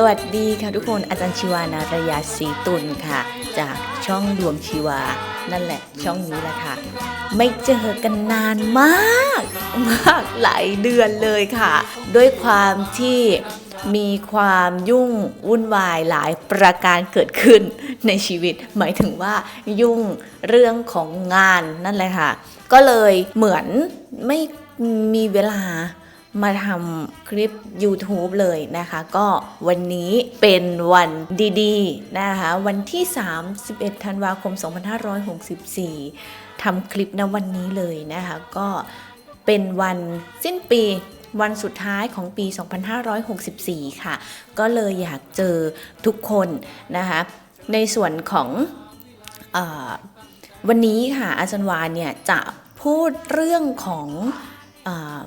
สวัสดีค่ะทุกคนอาจารย์ชีวานารยาศรีตุลค่ะ จากช่องดวงชีวา นั่นแหละช่องนี้แหละค่ะ ไม่เจอกันนานมาก มากหลายเดือนเลยค่ะ ด้วยความที่มีความยุ่งวุ่นวายหลายประการเกิดขึ้นในชีวิต หมายถึงว่ายุ่งเรื่องของงานนั่นแหละค่ะ ก็เลยเหมือนไม่มีเวลา มาทำคลิป YouTube เลยนะคะ ก็วันนี้เป็นวันดีๆนะคะ วันที่ 31 ธันวาคม 2564 ทำคลิปณวันนี้เลยนะคะ ก็เป็นวันสิ้นปีวันสุดท้ายของปี 2564 ค่ะ ก็เลยอยากเจอทุกคนนะคะ ในส่วนของอวันนี้ค่ะอาจารย์วานเนี่ยจะพูดเรื่องของ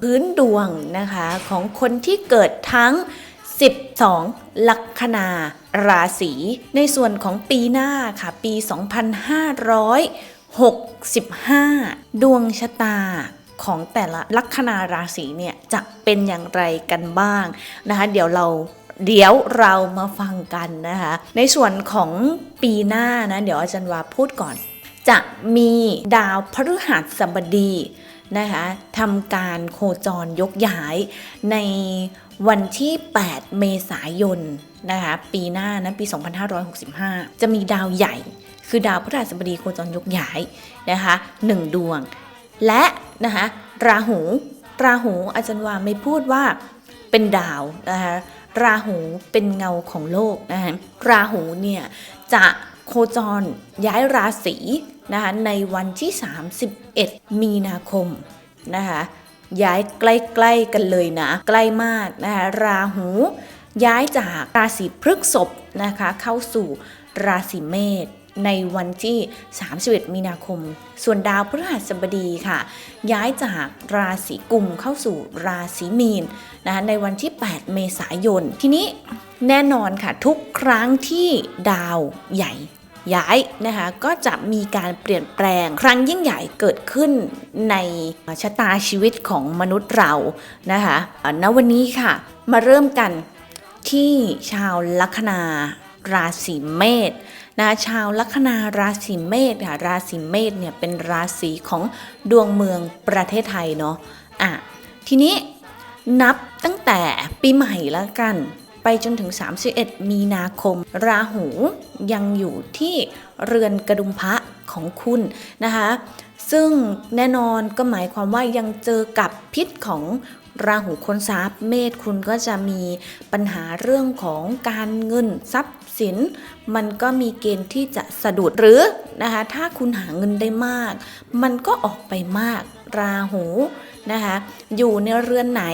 พื้นดวงนะคะของคนที่เกิดทั้ง 12 ลัคนาราศีในส่วนของปีหน้าค่ะ ปี 2565 ดวงชะตาของแต่ละลัคนาราศีเนี่ยจะเป็นอย่างไรกันบ้างนะคะเดี๋ยวเราเดี๋ยวเรามาฟังกันนะคะ ในส่วนของปีหน้านะ เดี๋ยวอาจารย์วาพูดก่อน จะมีดาวพฤหัสบดี นะคะทำการโคจรยกย้ายในวันที่ 8 เมษายนนะคะปีหน้านะปี 2565 จะมีดาวใหญ่ คือดาวพฤหัสบดีโคจรยกย้ายนะคะหนึ่งดวง และนะคะราหูราหูอาจารย์วาไม่พูดว่าเป็นดาวนะคะราหูเป็นเงาของโลกนะคะราหูเนี่ยจะโคจรย้ายราศี นะคะในวันที่ 31 มีนาคมนะคะย้ายใกล้ๆกันเลยนะ ใกล้มากนะคะราหูย้ายจากราศีพฤษภนะคะเข้าสู่ราศีเมษในวันที่ 31 มีนาคม ส่วนดาวพฤหัสบดีค่ะ ย้ายจากราศีกุมเข้าสู่ราศีมีนนะคะในวันที่ 8 เมษายน ทีนี้แน่นอนค่ะ ทุกครั้งที่ดาวใหญ่ ย้ายนะคะก็จะมีการเปลี่ยนแปลง ครั้งยิ่งใหญ่เกิดขึ้นในชะตาชีวิตของมนุษย์เรานะคะณวันนี้ค่ะมาเริ่มกันที่ชาวลัคนาราศีเมษนะชาวลัคนาราศีเมษค่ะราศีเมษเนี่ยเป็นราศีของดวงเมืองประเทศไทยเนาะอะทีนี้นับตั้งแต่ปีใหม่แล้วกัน ไปจนถึง 31 มีนาคม ราหูยังอยู่ที่เรือนกระดุมพระของคุณนะคะ ซึ่งแน่นอนก็หมายความว่ายังเจอกับพิษของราหูคนทรัพย์เมษคุณก็จะมีปัญหาเรื่องของการเงินทรัพย์สิน มันก็มีเกณฑ์ที่จะสะดุดหรือนะคะถ้าคุณหาเงินได้มาก มันก็ออกไปมาก ราหู นะคะอยู่ในเรือนไหน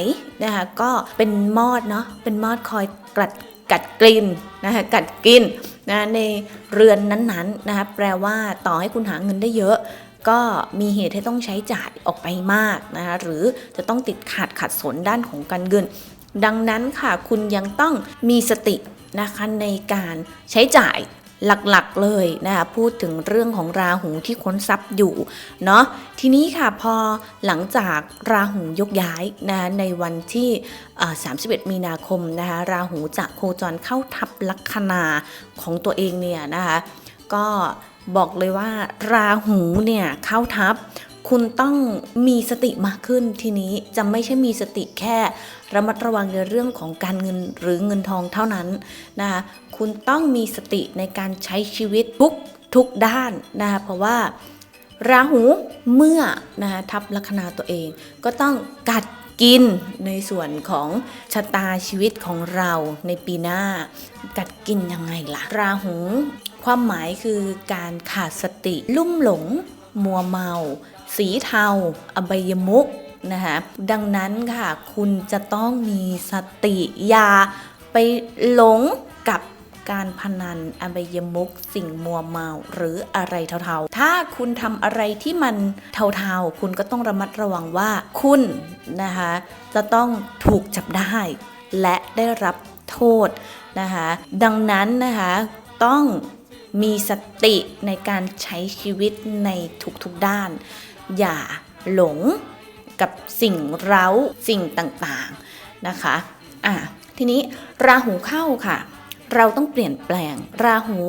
นะคะก็เป็นมอดเนาะเป็นมอดคอยกัดกัดกลิ่นนะคะกัดกินนะในเรือนนั้นๆนะคะแปลว่าต่อให้คุณหาเงินได้เยอะก็มีเหตุให้ต้องใช้จ่ายออกไปมากนะคะหรือจะต้องติดขัดขัดสนด้านของการเงิน ดังนั้นค่ะคุณยังต้องมีสตินะคะในการใช้จ่าย หลักๆเลยนะคะพูดถึงเรื่องของราหูที่ค้นทรัพย์อยู่เนาะทีนี้ค่ะพอหลังจากราหูยกย้ายนะคะในวันที่ 31 มีนาคมนะคะราหูจะโคจรเข้าทับลัคนาของตัวเองเนี่ยนะคะก็บอกเลยว่าราหูเนี่ยเข้าทับคุณต้องมีสติมากขึ้นทีนี้จะไม่ใช่มีสติแค่ ระมัดระวังในเรื่องของการเงินหรือเงินทองเท่านั้นนะคะคุณต้องมีสติในการใช้ชีวิตทุกทุกด้านนะคะเพราะว่าราหูเมื่อนะคะทับลัคนาตัวเอง ก็ต้องกัดกินในส่วนของชะตาชีวิตของเราในปีหน้า กัดกินยังไงล่ะ ราหูความหมายคือการขาดสติลุ่มหลง มัวเมา สีเทา อบายมุก นะคะดังนั้นค่ะคุณจะต้องมีสติอย่าไปหลงกับการพนันอบายมุกสิ่งมัวเมาหรืออะไรเทาๆ ถ้าคุณทำอะไรที่มันเทาๆ คุณก็ต้องระมัดระวังว่าคุณนะคะจะต้องถูกจับได้ และได้รับโทษนะคะดังนั้นนะคะต้องมีสติในการใช้ชีวิตในทุกๆด้าน อย่าหลง กับสิ่งเร้าสิ่งต่างๆนะคะอะทีนี้ราหูเข้าค่ะ เราต้องเปลี่ยนแปลง ราหู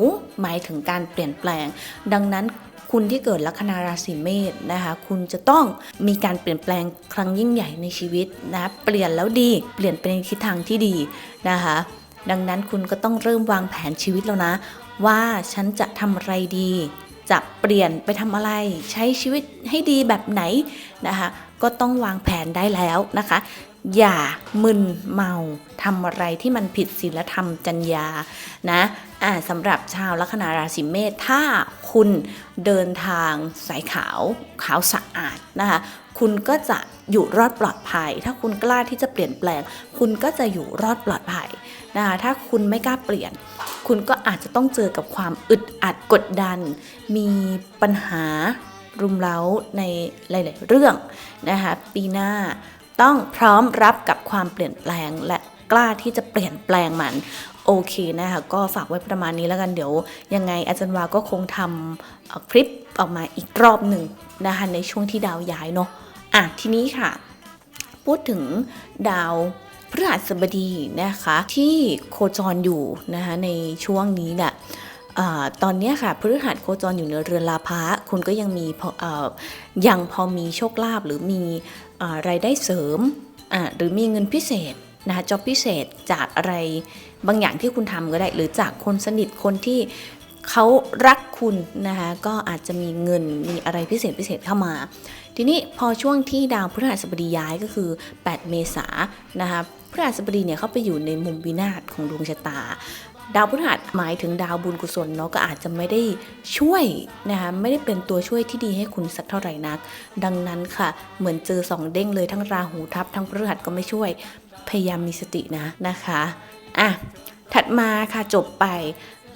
หมายถึงการเปลี่ยนแปลง ดังนั้นคุณที่เกิดลัคนาราศีเมษนะคะคุณจะต้องมีการเปลี่ยนแปลงครั้งยิ่งใหญ่ในชีวิตนะเปลี่ยนแล้วดี เปลี่ยนไปในทิศทางที่ดีนะคะดังนั้นคุณก็ต้องเริ่มวางแผนชีวิตแล้วนะ ว่าฉันจะทำอะไรดี จะเปลี่ยนไปทำอะไร ใช้ชีวิตให้ดีแบบไหนนะคะ ก็ต้องวางแผนได้แล้วนะคะ อย่ามึนเมาทำอะไรที่มันผิดศีลธรรมจรรยานะอ่าสำหรับชาวลัคนาราศีเมษถ้าคุณเดินทางสายขาวขาวสะอาดนะคะคุณก็จะอยู่รอดปลอดภัย ถ้าคุณกล้าที่จะเปลี่ยนแปลง คุณก็จะอยู่รอดปลอดภัยนะคะถ้าคุณไม่กล้าเปลี่ยน คุณก็อาจจะต้องเจอกับความอึดอัดกดดัน มีปัญหา รุมเร้าในหลาย ๆ เรื่องนะคะปีหน้าต้องพร้อมรับกับความเปลี่ยนแปลงและกล้าที่จะเปลี่ยนแปลงมันโอเคนะคะก็ฝากไว้ประมาณนี้แล้วกันเดี๋ยว ยังไงอาจารย์วาก็คงทำคลิปออกมาอีกรอบหนึ่งนะคะในช่วงที่ดาวย้ายเนาะอะทีนี้ค่ะ พูดถึงดาวพฤหัสบดีนะคะที่โคจรอยู่นะคะในช่วงนี้แหละ ตอนนี้ค่ะพฤหัสโคจรอยู่ในเรือนลาภะคุณก็ยังมียังพอมีโชคลาภหรือมีอ่ารายได้เสริมหรือมีเงินพิเศษนะคะจอบพิเศษจากอะไรบางอย่างที่คุณทำก็ได้ หรือจากคนสนิทคนที่เขารักคุณนะคะก็อาจจะมีเงินมีอะไรพิเศษพิเศษเข้ามา ทีนี้พอช่วงที่ดาวพฤหัสบดีย้ายก็คือ 8 เมษายนนะคะพฤหัสบดีเนี่ยเขาไปอยู่ในมุมวินาศของดวงชะตา ดาวพฤหัสหมายถึงดาวบุญกุศลเนาะก็อาจจะไม่ได้ช่วยนะคะไม่ได้เป็นตัวช่วยที่ดีให้คุณสักเท่าไหร่นัก ดังนั้นค่ะ เหมือนเจอสองเด้งเลยทั้งราหูทับทั้งพฤหัสก็ไม่ช่วย พยายามมีสตินะนะคะอะถัดมาค่ะจบไป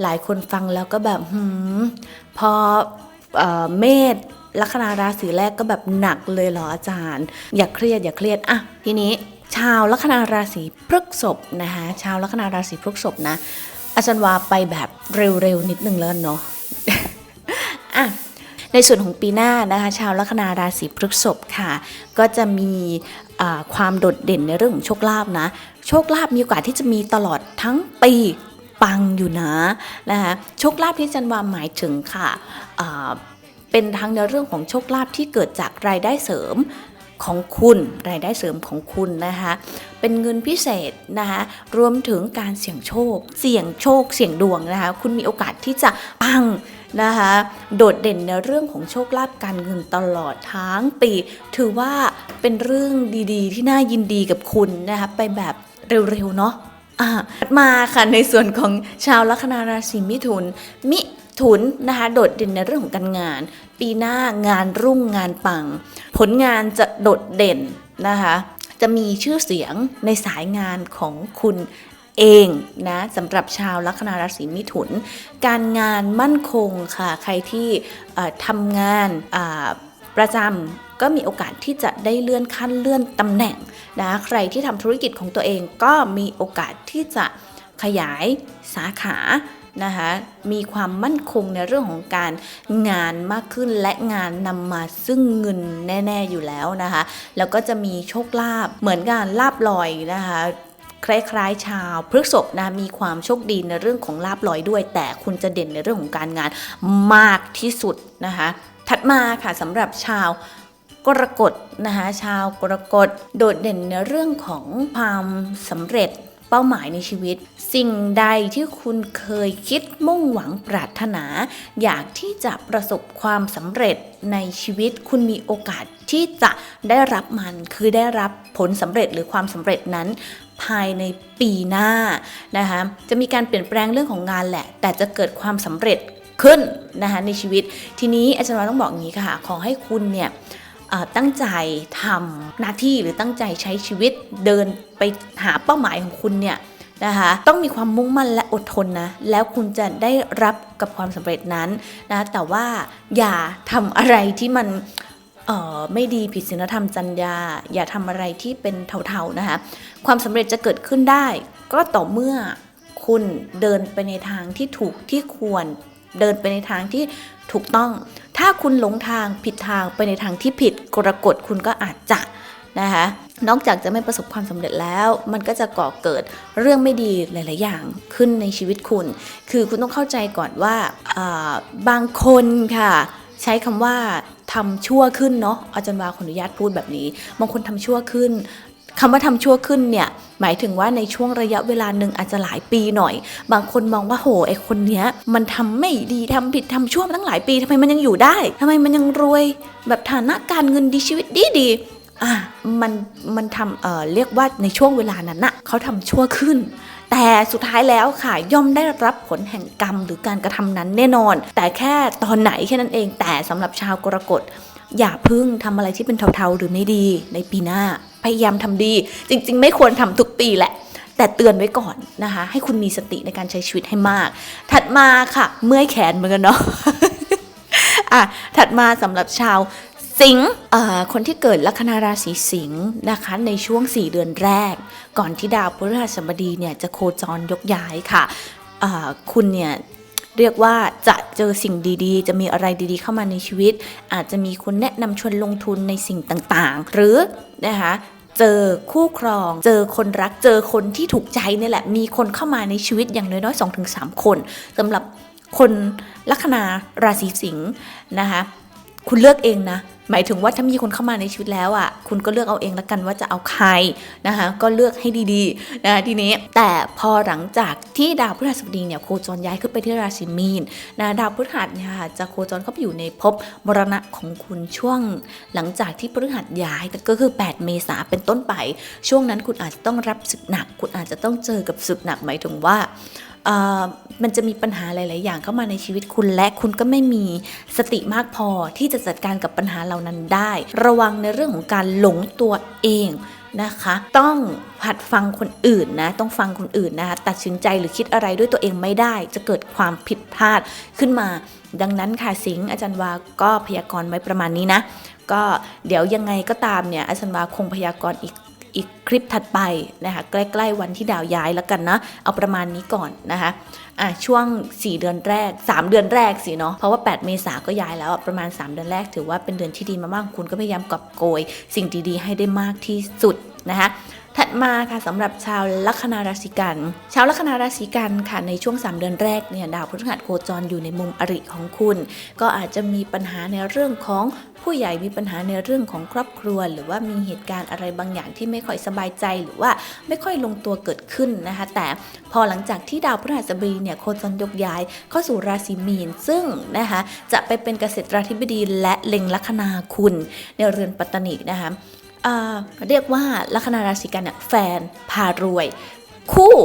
หลายคนฟังแล้วก็แบบหืมพอเอ่อเมษลัคนาราศีแรกก็แบบหนักเลยเหรออาจารย์ อย่าเครียดอย่าเครียดอะทีนี้ชาวลัคนาราศีพฤษภนะคะชาวลัคนาราศีพฤษภนะ อาจารย์วาไปแบบเร็วๆนิดนึงแล้วเนาะอะในส่วนของปีหน้านะคะ ชาวลัคนาราศีพฤษภค่ะ ก็จะมีความโดดเด่นในเรื่องของโชคลาภนะ โชคลาภมีโอกาสที่จะมีตลอดทั้งปีปังอยู่นะนะคะโชคลาภที่อาจันวาหมายถึงค่ะเป็นทั้งในเรื่องของโชคลาภที่เกิดจากรายได้เสริม ของคุณรายได้เสริมของคุณนะคะเป็นเงินพิเศษนะคะรวมถึงการเสี่ยงโชค เสี่ยงโชค เสี่ยงดวงนะคะคุณมีโอกาสที่จะปังนะคะโดดเด่นในเรื่องของโชคลาภการเงินตลอดทั้งปี ถือว่าเป็นเรื่องดีๆ ที่น่ายินดีกับคุณนะคะไปแบบเร็วๆเนาะมาค่ะในส่วนของชาวลัคนาราศีมิถุนมิ ถุนนะคะโดดเด่นในเรื่องของการงาน ปีหน้างานรุ่งงานปัง ผลงานจะโดดเด่นนะคะจะมีชื่อเสียงในสายงานของคุณเองนะสำหรับชาวลัคนาราศีมิถุน การงานมั่นคงค่ะ ใครที่ทำงานประจำก็มีโอกาสที่จะได้เลื่อนขั้นเลื่อนตำแหน่งนะใครที่ทำธุรกิจของตัวเองก็มีโอกาสที่จะขยายสาขา นะคะมีความมั่นคงในเรื่องของการงานมากขึ้นและงานนำมาซึ่งเงินแน่ ๆอยู่แล้วนะคะแล้วก็จะมีโชคลาภเหมือนกันลาบลอยนะคะคล้ายๆ ชาวพฤกษภนะมีความโชคดีในเรื่องของลาบลอยด้วย แต่คุณจะเด่นในเรื่องของการงานมากที่สุดนะคะถัดมาค่ะสำหรับชาวกรกฎนะคะชาวกรกฎโดดเด่นในเรื่องของความสำเร็จ เป้าหมายในชีวิต สิ่งใดที่คุณเคยคิดมุ่งหวังปรารถนา อยากที่จะประสบความสำเร็จในชีวิตคุณมีโอกาสที่จะได้รับมันคือได้รับผลสำเร็จหรือความสำเร็จนั้น ภายในปีหน้านะคะจะมีการเปลี่ยนแปลงเรื่องของงานแหละ แต่จะเกิดความสำเร็จขึ้นนะคะในชีวิต ทีนี้อาจารย์วาต้องบอกอย่างนี้ค่ะ ขอให้คุณเนี่ย ตั้งใจทำหน้าที่หรือตั้งใจใช้ชีวิตเดินไปหาเป้าหมายของคุณเนี่ยนะคะต้องมีความมุ่งมั่นและอดทนนะ แล้วคุณจะได้รับกับความสำเร็จนั้นนะ แต่ว่าอย่าทำอะไรที่มันเออไม่ดีผิดศีลธรรมจรรยาอย่าทำอะไรที่เป็นเทาๆนะคะ ความสำเร็จจะเกิดขึ้นได้ ก็ต่อเมื่อคุณเดินไปในทางที่ถูกที่ควร เดินไปในทางที่ ถูกต้อง ถ้าคุณหลงทางผิดทางไปในทางที่ผิดกรกฎคุณก็อาจจะนะคะนอกจากจะไม่ประสบความสำเร็จแล้ว มันก็จะก่อเกิดเรื่องไม่ดีหลาย ๆ อย่างขึ้นในชีวิตคุณ คือคุณต้องเข้าใจก่อนว่าาบางคนค่ะ ใช้คำว่าทำชั่วขึ้นเนาะอาจารย์วาขออนุญาตพูดแบบนี้ บางคนทำชั่วขึ้น คำว่าทำชั่วขึ้นเนี่ยหมายถึงว่าในช่วงระยะเวลาหนึ่งอาจจะหลายปีหน่อย บางคนมองว่าโหไอคนเนี้ย มันทำไม่ดีทำผิดทำชั่วมาตั้งหลายปีทำไมมันยังอยู่ได้ทำไมมันยังรวย แบบฐานะการเงินดีชีวิตดีดีอะมันมันทำเอ่อเรียกว่าในช่วงเวลานั้นน่ะเขาทำชั่วขึ้น แต่สุดท้ายแล้วค่ะย่อมได้รับผลแห่งกรรมหรือการกระทำนั้นแน่นอน แต่แค่ตอนไหนแค่นั้นเอง แต่สำหรับชาวกรกฎอย่าพึ่งทำอะไรที่เป็นเทาๆหรือไม่ดีในปีหน้า พยายามทำดี จริง ๆ ไม่ควรทำทุกปีแหละ แต่เตือนไว้ก่อนนะคะ ให้คุณมีสติในการใช้ชีวิตให้มาก ถัดมาค่ะ เมื่อยแขนเหมือนกันเนาะอะถัดมาสำหรับชาวสิงห์เอ่อคนที่เกิดลัคนาราศีสิงห์นะคะในช่วง 4 เดือนแรก ก่อนที่ดาวพฤหัสบดีเนี่ยจะโคจรยกย้ายค่ะอ่าคุณเนี่ย เรียกว่าจะเจอสิ่งดีๆ จะมีอะไรดีๆ เข้ามาในชีวิต อาจจะมีคนแนะนำชวนลงทุนในสิ่งต่างๆ หรือนะคะเจอคู่ครอง เจอคนรัก เจอคนที่ถูกใจนี่แหละ มีคนเข้ามาในชีวิตอย่างน้อยๆ2-3 คนสำหรับคนลัคนาราศีสิงห์นะคะ คุณเลือกเองนะ หมายถึงว่าถ้ามีคนเข้ามาในชีวิตแล้วอะ คุณก็เลือกเอาเองละกันว่าจะเอาใครนะคะ ก็เลือกให้ดีๆนะคะทีนี้ แต่พอหลังจากที่ดาวพฤหัสบดีเนี่ยโคจรย้ายขึ้นไปที่ราศีมีนนะดาวพฤหัสเนี่ยค่ะจะโคจรเข้าไปอยู่ในภพมรณะของคุณช่วง หลังจากที่พฤหัสย้ายก็คือ 8 เมษาเป็นต้นไป ช่วงนั้นคุณอาจจะต้องรับศึกหนัก คุณอาจจะต้องเจอกับศึกหนักหมายถึงว่า มันจะมีปัญหาหลาย ๆ อย่างเข้ามาในชีวิตคุณและคุณก็ไม่มีสติมากพอที่จะจัดการกับปัญหาเหล่านั้นได้ ระวังในเรื่องของการหลงตัวเองนะคะ ต้องหัดฟังคนอื่นนะ ต้องฟังคนอื่นนะคะตัดสินใจหรือคิดอะไรด้วยตัวเองไม่ได้ จะเกิดความผิดพลาดขึ้นมา ดังนั้นค่ะสิงห์อาจารย์วาก็พยากรณ์ไว้ประมาณนี้นะ ก็เดี๋ยวยังไงก็ตามเนี่ยอาจารย์วาคงพยากรณ์อีก อีกคลิปถัดไปนะคะใกล้ๆวันที่ดาวย้ายแล้วกันนะ เอาประมาณนี้ก่อนนะคะอะช่วง 4 เดือนแรก 3 เดือนแรกสิเนาะเพราะว่า 8 เมษาก็ย้ายแล้วประมาณ 3 เดือนแรกถือว่าเป็นเดือนที่ดีมากๆคุณก็พยายามกอบโกย สิ่งดีๆ ให้ได้มากที่สุดนะคะ ถัดมาค่ะสำหรับชาวลัคนาราศีกัน ชาวลัคนาราศีกันค่ะในช่วง 3 เดือนแรกเนี่ยดาวพฤหัสโคจรอยู่ในมุมอริของคุณ ก็อาจจะมีปัญหาในเรื่องของผู้ใหญ่มีปัญหาในเรื่องของครอบครัว หรือว่ามีเหตุการณ์อะไรบางอย่างที่ไม่ค่อยสบายใจหรือว่าไม่ค่อยลงตัวเกิดขึ้นนะคะ แต่พอหลังจากที่ดาวพฤหัสบดีเนี่ยโคจรยกย้ายเข้าสู่ราศีมีน ซึ่งนะคะจะไปเป็นเกษตราธิบดีและเล็งลัคนาคุณ ในเรือนปัตตนินะคะ เรียกว่าลัคนาราศีกันเนี่ยแฟนพารวย คู่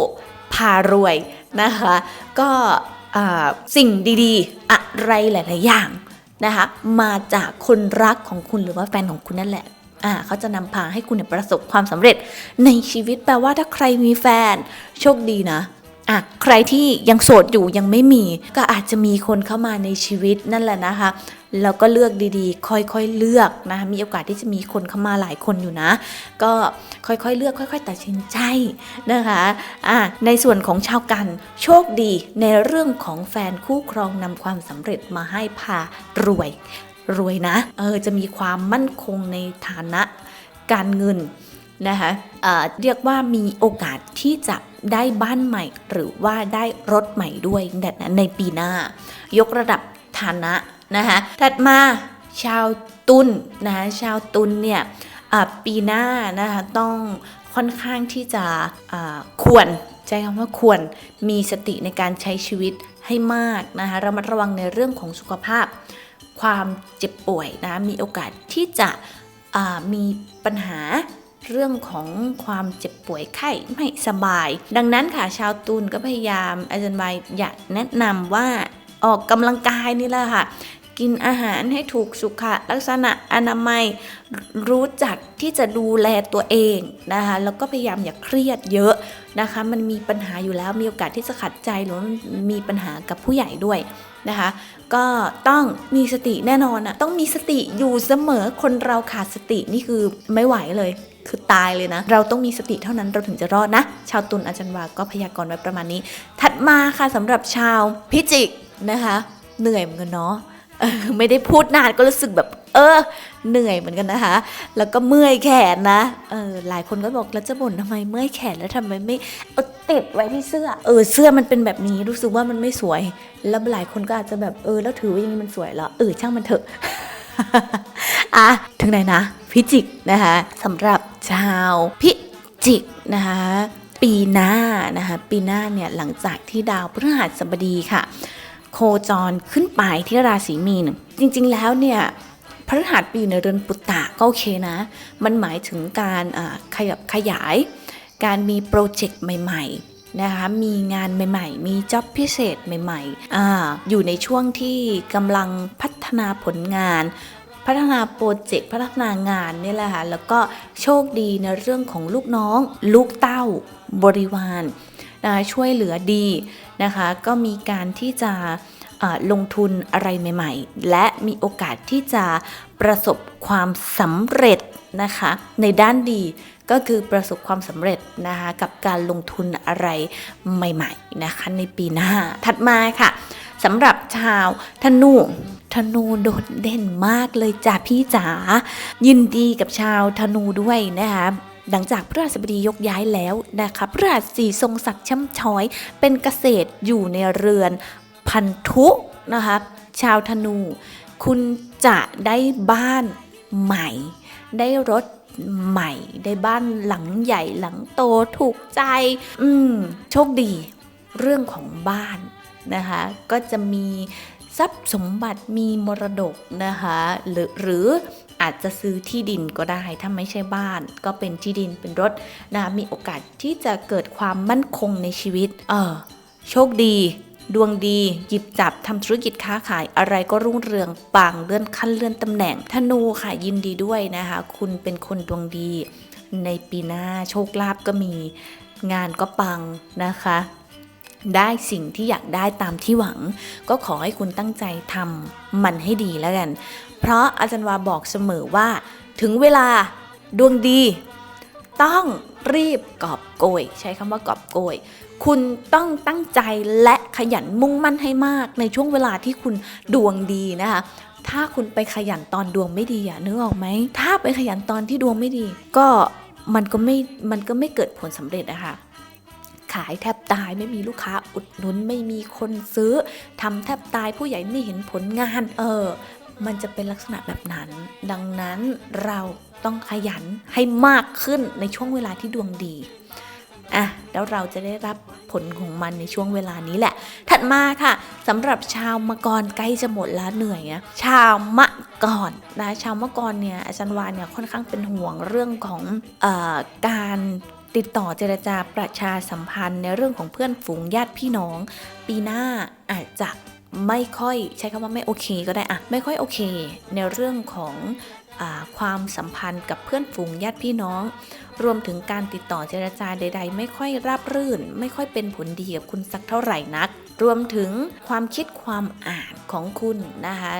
พารวยนะคะ ก็สิ่งดีๆ อะไรหลาย ๆ อย่างนะคะมาจากคนรักของคุณหรือว่าแฟนของคุณนั่นแหละอ่าเขาจะนำพาให้คุณเนี่ยประสบความสำเร็จในชีวิตแปลว่าถ้าใครมีแฟนโชคดีนะอะใครที่ยังโสดอยู่ยังไม่มี ก็อาจจะมีคนเข้ามาในชีวิตนั่นแหละนะคะ แล้วก็เลือกดีๆ ค่อยๆเลือกนะคะมีโอกาสที่จะมีคนเข้ามาหลายคนอยู่นะ ก็ค่อยๆเลือก ค่อย ๆ ตัดสินใจนะคะอะในส่วนของชาวกันโชคดีในเรื่องของแฟนคู่ครองนำความสำเร็จมาให้พารวยรวยนะ เออจะมีความมั่นคงในฐานะการเงินนะคะเเรียกว่ามีโอกาสที่จะได้บ้านใหม่ หรือว่าได้รถใหม่ด้วยในปีหน้า ยกระดับฐานะ นะคะถัดมาชาวตุลนะคะชาวตุลเนี่ยปีหน้านะคะต้องค่อนข้างที่จะควรใช้คำว่าควรมีสติในการใช้ชีวิตให้มากนะคะระมัดระวังในเรื่องของสุขภาพ ความเจ็บป่วยนะมีโอกาสที่จะมีปัญหาเรื่องของความเจ็บป่วยไข้ไม่สบาย ดังนั้นค่ะชาวตุลก็พยายามอาจารย์บายอยากแนะนำว่าออกกำลังกายนี่แหละค่ะ กินอาหารให้ถูกสุขลักษณะอนามัย รู้จักที่จะดูแลตัวเองนะคะแล้วก็พยายามอย่าเครียดเยอะนะคะ มันมีปัญหาอยู่แล้วมีโอกาสที่จะขัดใจหรือมีปัญหากับผู้ใหญ่ด้วยนะคะ ก็ต้องมีสติแน่นอนอะต้องมีสติอยู่เสมอคนเราขาดสตินี่คือไม่ไหวเลยคือตายเลยนะ เราต้องมีสติเท่านั้นเราถึงจะรอดนะ ชาวตุลอาจารย์วาก็พยากรณ์ไว้ประมาณนี้ ถัดมาค่ะสำหรับชาวพิจิกนะคะ เหนื่อยเหมือนกันเนาะ ไม่ได้พูดนานก็รู้สึกแบบ เออ เหนื่อยเหมือนกันนะคะ แล้วก็เมื่อยแขนนะ เออ หลายคนก็บอกแล้วจะบ่นทำไมเมื่อยแขนแล้วทำไมไม่เอาติดไว้ที่เสื้อ เออ เสื้อมันเป็นแบบนี้รู้สึกว่ามันไม่สวย แล้วหลายคนก็อาจจะแบบเออ แล้วถือว่าอย่างนี้มันสวยเหรอ เออ ช่างมันเถอะอะถึงไหนนะ พิจิกนะคะสำหรับชาวพิจิกนะคะ ปีหน้านะคะ ปีหน้าเนี่ยหลังจากที่ดาวพฤหัสบดีค่ะ โคจรขึ้นไปที่ราศีมีน จริงๆแล้วเนี่ยพฤหัสปอยู่ในเรือนปุตตะก็โอเคนะ มันหมายถึงการขยับขยาย การมีโปรเจกต์ใหม่ๆนะคะ มีงานใหม่ๆ มีจ็อบพิเศษใหม่ๆออยู่ในช่วงที่กำลังพัฒนาผลงาน พัฒนาโปรเจกต์ พัฒนางานนี่แหละค่ะ แล้วก็โชคดีในเรื่องของลูกน้อง ลูกเต้า บริวาร นะคะช่วยเหลือดีนะคะก็มีการที่จะลงทุนอะไรใหม่ ๆ และมีโอกาสที่จะประสบความสำเร็จนะคะในด้านดีก็คือประสบความสำเร็จนะคะกับการลงทุนอะไรใหม่ๆนะคะในปีหน้า ถัดมาค่ะสำหรับชาวธนูธนูโดดเด่นมากเลยจ้ะพี่จ๋ายินดีกับชาวธนูด้วยนะคะ หลังจากพระราชบดียกย้ายแล้วนะคะพระราชสีทรงศักดิ์ช่ำช้อย เป็นเกษตรอยู่ในเรือนพันธุนะคะชาวธนู คุณจะได้บ้านใหม่ ได้รถใหม่ ได้บ้านหลังใหญ่หลังโตถูกใจ อืมโชคดีเรื่องของบ้านนะคะ ก็จะมีทรัพย์สมบัติมีมรดกนะคะหรือหรือ อาจจะซื้อที่ดินก็ได้ ถ้าไม่ใช่บ้าน ก็เป็นที่ดินเป็นรถนะคะมีโอกาสที่จะเกิดความมั่นคงในชีวิต เออ โชคดี ดวงดี หยิบจับทำธุรกิจค้าขายอะไรก็รุ่งเรืองปังเลื่อนขั้นเลื่อนตำแหน่งธนูค่ะยินดีด้วยนะคะ คุณเป็นคนดวงดี ในปีหน้าโชคลาภก็มีงานก็ปังนะคะ ได้สิ่งที่อยากได้ตามที่หวัง ก็ขอให้คุณตั้งใจทำมันให้ดีแล้วกัน เพราะอาจารย์วาบอกเสมอว่า ถึงเวลาดวงดี ต้องรีบกอบโกย ใช้คำว่ากอบโกย คุณต้องตั้งใจและขยันมุ่งมั่นให้มาก ในช่วงเวลาที่คุณดวงดีนะคะถ้าคุณไปขยันตอนดวงไม่ดีอะนึกออกไหม ถ้าไปขยันตอนที่ดวงไม่ดี ก็มันก็ไม่ มันก็ไม่เกิดผลสำเร็จอะค่ะ ขายแทบตายไม่มีลูกค้าอุดหนุนไม่มีคนซื้อทำแทบตายผู้ใหญ่ไม่เห็นผลงาน เออ มันจะเป็นลักษณะแบบนั้น ดังนั้นเราต้องขยันให้มากขึ้นในช่วงเวลาที่ดวงดีอะแล้วเราจะได้รับผลของมันในช่วงเวลานี้แหละ ถัดมาค่ะสำหรับชาวมกรใกล้จะหมดแล้วเหนื่อยอะชาวมะกรนะชาวมะกรเนี่ยอาจารย์วานเนี่ยค่อนข้างเป็นห่วงเรื่องของเออการ ติดต่อเจรจาประชาสัมพันธ์ในเรื่องของเพื่อนฝูงญาติพี่น้อง ปีหน้าอาจจะไม่ค่อยใช้คำว่าไม่โอเค ก็ได้อะไม่ค่อยโอเค ในเรื่องของอความสัมพันธ์กับเพื่อนฝูงญาติพี่น้อง รวมถึงการติดต่อเจรจาใด ๆ ไม่ค่อยราบรื่น ไม่ค่อยเป็นผลดีกับคุณสักเท่าไหร่นัก รวมถึงความคิดความอ่านของคุณนะคะ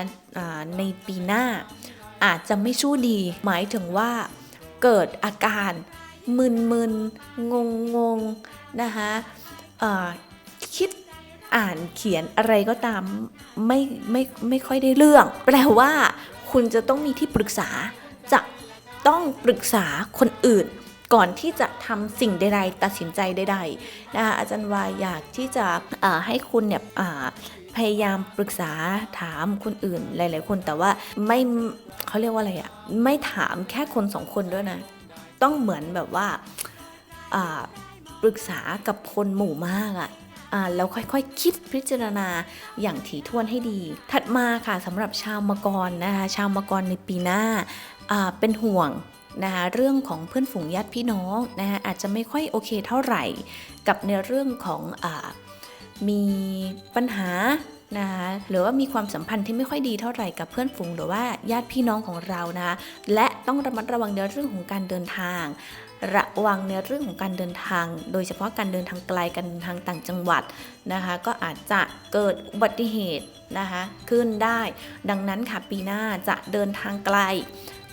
ในปีหน้า อาจจะไม่สู้ดี หมายถึงว่าเกิดอาการ มึนๆงงๆนะคะคิดอ่านเขียนอะไรก็ตามไม่ไม่ไม่ค่อยได้เรื่อง แปลว่าคุณจะต้องมีที่ปรึกษาจะต้องปรึกษาคนอื่น ก่อนที่จะทำสิ่งใดๆ ตัดสินใจใดๆนะคะอาจารย์วายอยากที่จะให้คุณเนี่ยพยายามปรึกษาถามคนอื่นหลาย ๆ คนแต่ว่าไม่เขาเรียกว่าอะไรอะไม่ถามแค่คนสองคนด้วยนะ ต้องเหมือนแบบว่าปรึกษากับคนหมู่มากอะอ่าแล้วค่อยๆคคิดพิจารณาอย่างถี่ถ้วนให้ดี ถัดมาค่ะสำหรับชาวมกรนะคะชาวมกรในปีหน้าเป็นห่วงนะคะเรื่องของเพื่อนฝูงญาติพี่น้องนะคะอาจจะไม่ค่อยโอเคเท่าไหร่ กับในเรื่องของอมีปัญหา นะคะหรือว่ามีความสัมพันธ์ที่ไม่ค่อยดีเท่าไหร่กับเพื่อนฝูงหรือว่าญาติพี่น้องของเรานะคะและต้องระมัดระวังในเรื่องของการเดินทาง ระวังในเรื่องของการเดินทาง โดยเฉพาะการเดินทางไกลการเดินทางต่างจังหวัดนะคะก็อาจจะเกิดอุบัติเหตุนะคะขึ้นได้ ดังนั้นค่ะปีหน้าจะเดินทางไกล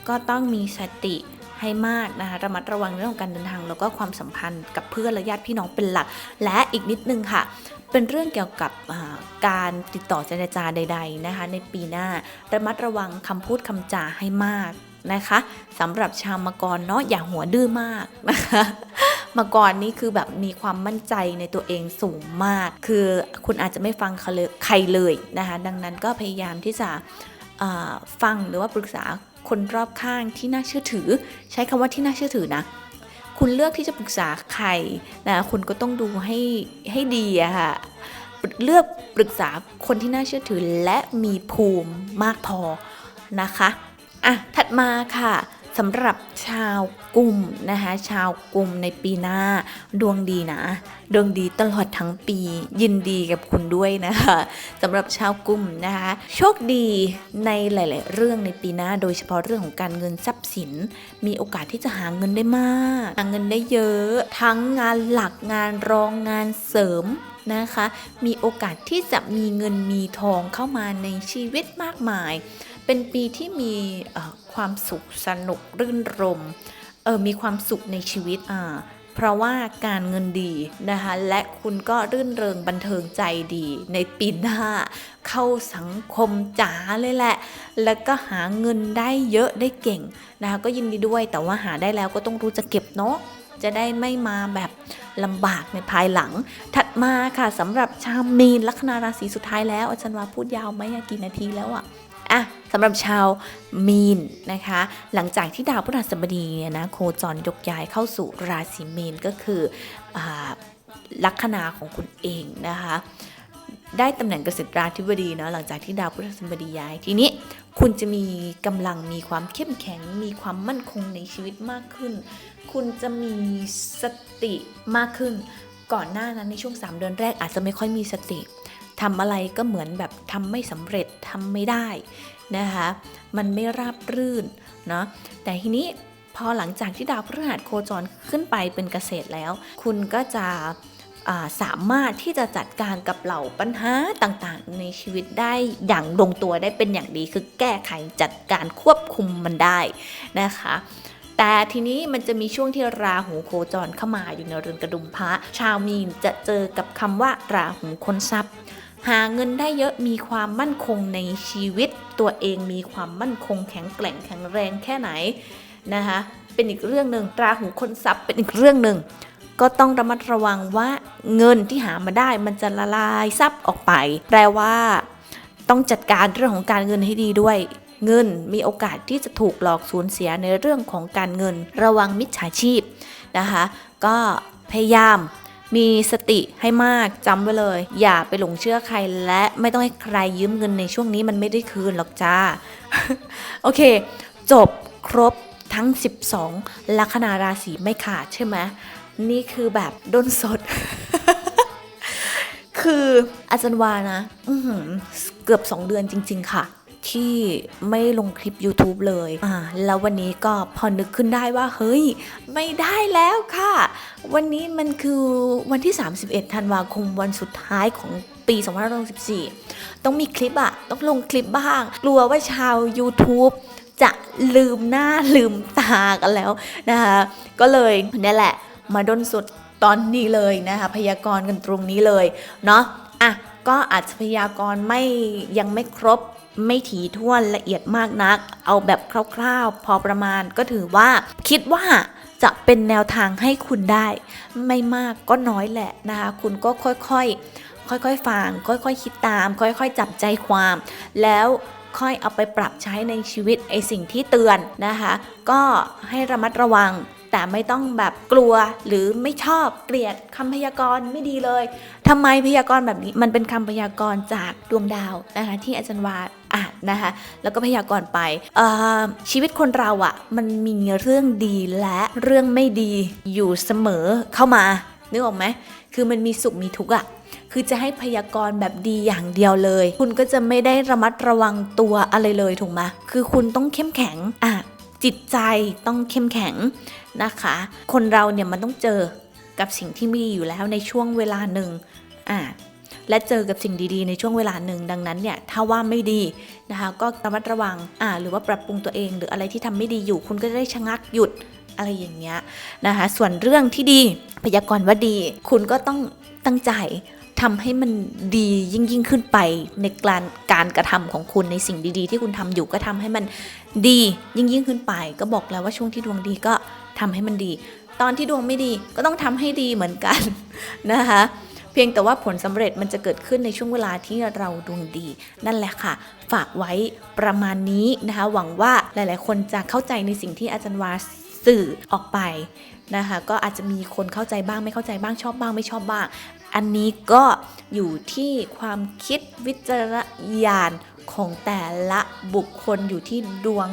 ก็ต้องมีสติให้มากนะคะระมัดระวังเรื่องของการเดินทาง แล้วก็ความสัมพันธ์กับเพื่อนและญาติพี่น้องเป็นหลัก และอีกนิดนึงค่ะ เป็นเรื่องเกี่ยวกับการติดต่อเจรจาใด ๆนะคะ ในปีหน้าระมัดระวังคำพูดคำจาให้มากนะคะสำหรับชาวมังกรเนาะอย่าหัวดื้อมากนะคะมังกรนี่คือแบบมีความมั่นใจในตัวเองสูงมาก คือคุณอาจจะไม่ฟังใครเลยนะคะดังนั้นก็พยายามที่จะฟังหรือว่าปรึกษาคนรอบข้างที่น่าเชื่อถือ ใช้คำว่าที่น่าเชื่อถือนะ คุณเลือกที่จะปรึกษาใครนะคุณก็ต้องดูให้ให้ดีอะค่ะเลือกปรึกษาคนที่น่าเชื่อถือและมีภูมิมากพอนะคะอะถัดมาค่ะ สำหรับชาวกลุ่มนะคะชาวกลุ่มในปีหน้าดวงดีนะ ดวงดีตลอดทั้งปี ยินดีกับคุณด้วยนะคะสำหรับชาวกลุ่มนะคะโชคดีในหลาย ๆ เรื่องในปีหน้า โดยเฉพาะเรื่องของการเงินทรัพย์สิน มีโอกาสที่จะหาเงินได้มากหาเงินได้เยอะ ทั้งงานหลักงานรองงานเสริมนะคะ มีโอกาสที่จะมีเงินมีทองเข้ามาในชีวิตมากมาย เป็นปีที่มีความสุขสนุกรื่นรมเออมีความสุขในชีวิตอ่าเพราะว่าการเงินดีนะคะและคุณก็รื่นเริงบันเทิงใจดี ในปีหน้าเข้าสังคมจ๋าเลยแหละ แล้วก็หาเงินได้เยอะได้เก่งนะคะก็ยินดีด้วยแต่ว่าหาได้แล้วก็ต้องรู้จะเก็บเนาะจะได้ไม่มาแบบลำบากในภายหลัง ถัดมาค่ะสำหรับชาวมีนลัคนาราศีสุดท้ายแล้ว อาจารย์ว่าพูดยาวไหมกี่นาทีแล้วอะ อะสำหรับชาวมีนนะคะ หลังจากที่ดาวพฤหัสบดีเนี่ยนะโคจรยกย้ายเข้าสู่ราศีมีนก็คืออลัคนาของคุณเองนะคะได้ตำแหน่งเกษตราธิบดีเนาะหลังจากที่ดาวพฤหัสบดีย้ายทีนี้คุณจะมีกำลังมีความเข้มแข็ง มีความมั่นคงในชีวิตมากขึ้น คุณจะมีสติมากขึ้น ก่อนหน้านั้นในช่วง 3 เดือนแรกอาจจะไม่ค่อยมีสติ ทำอะไรก็เหมือนแบบทำไม่สำเร็จทำไม่ได้นะคะ มันไม่ราบรื่นเนาะแต่ทีนี้พอหลังจากที่ดาวพฤหัสโคจรขึ้นไปเป็นเกษตรแล้ว คุณก็จะาสามารถที่จะจัดการกับเหล่าปัญหาต่างๆ ในชีวิตได้อย่างลงตัวได้เป็นอย่างดีคือแก้ไขจัดการควบคุมมันได้นะคะ แต่ทีนี้มันจะมีช่วงที่ราหูโคจรเข้ามาอยู่ในเรือนกระดุมพระชาวมีนจะเจอกับคำว่าราหูคนทรัพย์ หาเงินได้เยอะมีความมั่นคงในชีวิต ตัวเองมีความมั่นคงแข็งแกร่งแข็งแรงแค่ไหนนะคะเป็นอีกเรื่องหนึ่งตราหูคนทรัพย์เป็นอีกเรื่องหนึ่งก็ต้องระมัดระวังว่าเงินที่หามาได้มันจะละลายทรัพย์ออกไป แปลว่า ต้องจัดการเรื่องของการเงินให้ดีด้วย เงินมีโอกาสที่จะถูกหลอกสูญเสียในเรื่องของการเงิน ระวังมิจฉาชีพนะคะ ก็พยายาม มีสติให้มากจำไว้เลย อย่าไปหลงเชื่อใครและไม่ต้องให้ใครยืมเงินในช่วงนี้มันไม่ได้คืนหรอกจ้า โอเค จบครบทั้ง 12 ลัคนาราศีไม่ขาดใช่ไหมนี่คือแบบด้นสด คืออาจารย์วานะอื้อหือเกือบ 2 เดือนจริง ๆ ค่ะ ที่ไม่ลงคลิป YouTube เลยอ่าแล้ววันนี้ก็พอนึกขึ้นได้ว่าเฮ้ย ไม่ได้แล้วค่ะ วันนี้มันคือวันที่ 31 ธันวาคมวันสุดท้ายของปี2564 ต้องมีคลิปอะต้องลงคลิปบ้าง กลัวว่าชาว YouTube จะลืมหน้าลืมตากันแล้วนะคะ ก็เลยเนี่ยแหละ มาด้นสุดตอนนี้เลยนะคะ พยากรณ์กันตรงนี้เลย เนาะอะ ก็อาจจะพยากรณ์ไม่ยังไม่ครบไม่ถี่ถ้วนละเอียดมากนัก เอาแบบคร่าวๆ พอประมาณก็ถือว่า คิดว่าจะเป็นแนวทางให้คุณได้ ไม่มากก็น้อยแหละนะคะคุณก็ค่อยๆ ค่อยๆฟังค่อยๆ คิดตาม ค่อยๆ จับใจความ แล้วค่อยเอาไปปรับใช้ในชีวิตไอสิ่งที่เตือนนะคะ ก็ให้ระมัดระวัง แต่ไม่ต้องแบบกลัวหรือไม่ชอบเกลียดคำพยากรณ์ไม่ดีเลยทำไมพยากรณ์แบบนี้มันเป็นคำพยากรณ์จากดวงดาวนะคะที่อาจารย์วาอ่านนะคะแล้วก็พยากรณ์ไปชีวิตคนเราอะ่ะมันมีเรื่องดีและเรื่องไม่ดีอยู่เสมอเข้ามานึกออกไหมคือมันมีสุขมีทุกข์อะคือจะให้พยากรณ์แบบดีอย่างเดียวเลย คุณก็จะไม่ได้ระมัดระวังตัวอะไรเลยถูกไหมคือคุณต้องเข้มแข็งอะจิตใจต้องเข้มแข็ง นะคะ คนเราเนี่ยมันต้องเจอกับสิ่งที่มีอยู่แล้วในช่วงเวลาหนึ่งอะและเจอกับสิ่งดีๆ ในช่วงเวลาหนึ่งดังนั้นเนี่ยถ้าว่าไม่ดีนะคะก็ระมัดระวังอ่าหรือว่าปรับปรุงตัวเอง หรืออะไรที่ทำไม่ดีอยู่ คุณก็จะได้ชะงักหยุดอะไรอย่างเงี้ยนะคะส่วนเรื่องที่ดีพยากรณ์ว่าดี คุณก็ต้องตั้งใจทำให้มันดียิ่งยิ่งขึ้นไปในการการกระทำของคุณในสิ่งดีๆ ที่คุณทำอยู่ก็ทำให้มันดียิ่งยิ่งขึ้นไป ก็บอกแล้วว่าช่วงที่ดวงดีก็ ทำให้มันดี ตอนที่ดวงไม่ดีก็ต้องทำให้ดีเหมือนกันนะคะเพียงแต่ว่าผลสำเร็จมันจะเกิดขึ้นในช่วงเวลาที่เราดวงดี นั่นแหละค่ะ ฝากไว้ประมาณนี้นะคะ หวังว่าหลาย ๆ คนจะเข้าใจในสิ่งที่อาจารย์วาสื่อออกไปนะคะก็อาจจะมีคนเข้าใจบ้างไม่เข้าใจบ้างชอบบ้างไม่ชอบบ้าง อันนี้ก็อยู่ที่ความคิดวิจารณญาณของแต่ละบุคคลอยู่ที่ดวง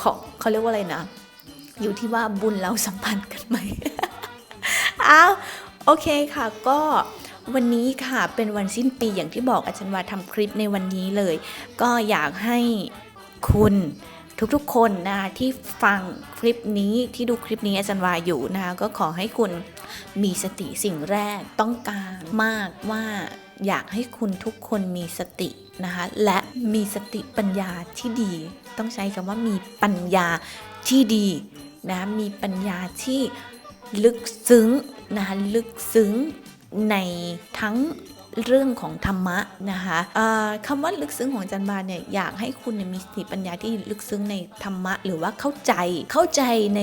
ของเขาเรียกว่าอะไรนะ อยู่ที่ว่าบุญเราสัมพันธ์กันไหม อ้าว โอเคค่ะ ก็วันนี้ค่ะ เป็นวันสิ้นปีอย่างที่บอกอาจารย์วาทำคลิปในวันนี้เลย ก็อยากให้คุณทุกๆ คนนะคะที่ฟังคลิปนี้ที่ดูคลิปนี้อาจารย์วาอยู่นะคะก็ขอให้คุณมีสติสิ่งแรกต้องการมากว่าอยากให้คุณทุกคนมีสตินะคะและมีสติปัญญาที่ดี ต้องใช้คำว่ามีปัญญา ที่ดีนะมีปัญญาที่ลึกซึ้งนะคะลึกซึ้งในทั้งเรื่องของธรรมะนะคะคำว่าลึกซึ้งของจันบานเนี่ยอยากให้คุณมีสติปัญญาที่ลึกซึ้งในธรรมะ หรือว่าเข้าใจเข้าใจใน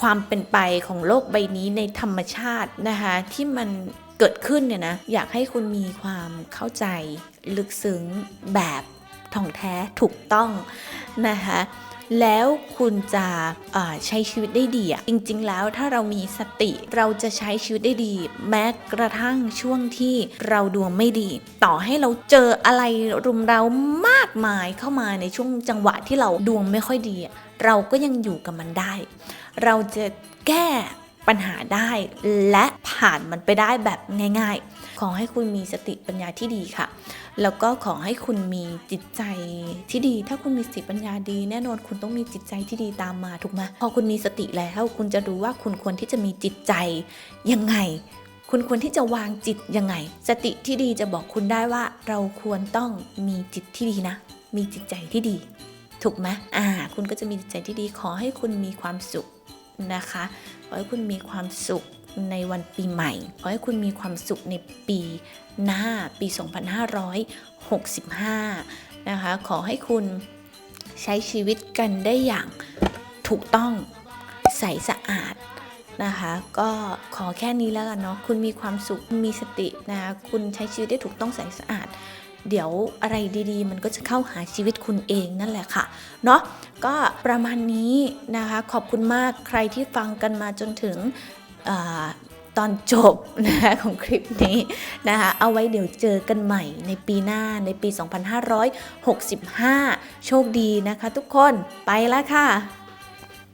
ความเป็นไปของโลกใบนี้ในธรรมชาตินะคะที่มันเกิดขึ้นเนี่ยนะอยากให้คุณมีความเข้าใจลึกซึ้งแบบท่องแท้ถูกต้องนะคะ แล้วคุณจะใช้ชีวิตได้ดีอะจริง ๆ แล้วถ้าเรามีสติเราจะใช้ชีวิตได้ดี แม้กระทั่งช่วงที่เราดวงไม่ดี ต่อให้เราเจออะไรรุมเรามากมายเข้ามาในช่วงจังหวะที่เราดวงไม่ค่อยดี เราก็ยังอยู่กับมันได้ เราจะแก้ ปัญหาได้ และผ่านมันไปได้แบบง่าย ๆ ขอให้คุณมีสติปัญญาที่ดีค่ะ แล้วก็ขอให้คุณมีจิตใจที่ดี ถ้าคุณมีสติปัญญาดี แน่นอนคุณต้องมีจิตใจที่ดีตามมาถูกไหมพอคุณมีสติแล้ว คุณจะรู้ว่าคุณควรที่จะมีจิตใจยังไงคุณควรที่จะวางจิตยังไง สติที่ดีจะบอกคุณได้ว่าเราควรต้องมีจิตที่ดีนะ มีจิตใจที่ดี ถูกไหมอ่า คุณก็จะมีจิตใจที่ดีขอให้คุณมีความสุข นะคะขอให้คุณมีความสุขในวันปีใหม่ ขอให้คุณมีความสุขในปีหน้าปี 2565 นะคะ ขอให้คุณใช้ชีวิตกันได้อย่างถูกต้องใสสะอาดนะคะ ก็ขอแค่นี้แล้วกันเนาะ คุณมีความสุข มีสตินะคะ คุณใช้ชีวิตได้ถูกต้องใสสะอาด เดี๋ยวอะไรดีๆ มันก็จะเข้าหาชีวิตคุณเองนั่นแหละค่ะเนาะก็ประมาณนี้นะคะขอบคุณมากใครที่ฟังกันมาจนถึงอตอนจบนะคะของคลิปนี้นะคะเอาไว้เดี๋ยวเจอกันใหม่ในปีหน้าในปี 2565 โชคดีนะคะทุกคนไปแล้วค่ะ